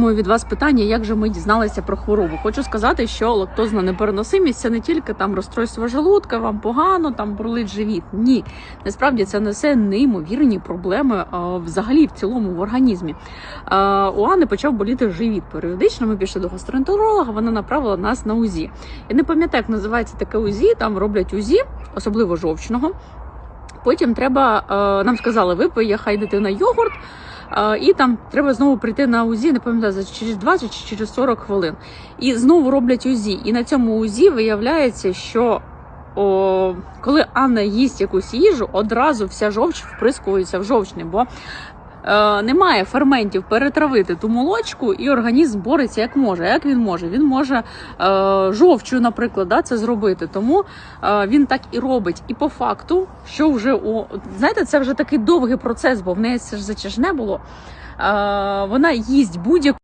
думаю, від вас питання, як же ми дізналися про хворобу. Хочу сказати, що лактозна непереносимість це не тільки там розстройство желудка, вам погано, там бурлить живіт. Ні, насправді це несе неймовірні проблеми а, взагалі в цілому в організмі. А, у Анни почав боліти живіт періодично. Ми пішли до гастроентеролога, вона направила нас на УЗІ. Я не пам'ятаю, як називається таке УЗІ. Там роблять УЗІ, особливо жовчного. Потім треба, нам сказали, випий, хай дитина йогурт. І там треба знову прийти на УЗІ, не пам'ятаю, через 20 чи через 40 хвилин. І знову роблять УЗІ. І на цьому УЗІ виявляється, що о, коли Анна їсть якусь їжу, одразу вся жовч вприскується в жовчний, бо немає ферментів перетравити ту молочку, і організм бореться як може. Як він може? Він може е, жовчю, наприклад, да, це зробити. Тому е, він так і робить. І по факту, що вже у знаєте, це вже такий довгий процес, бо в неї це ж затяжне було. Е, вона їсть будь-яку.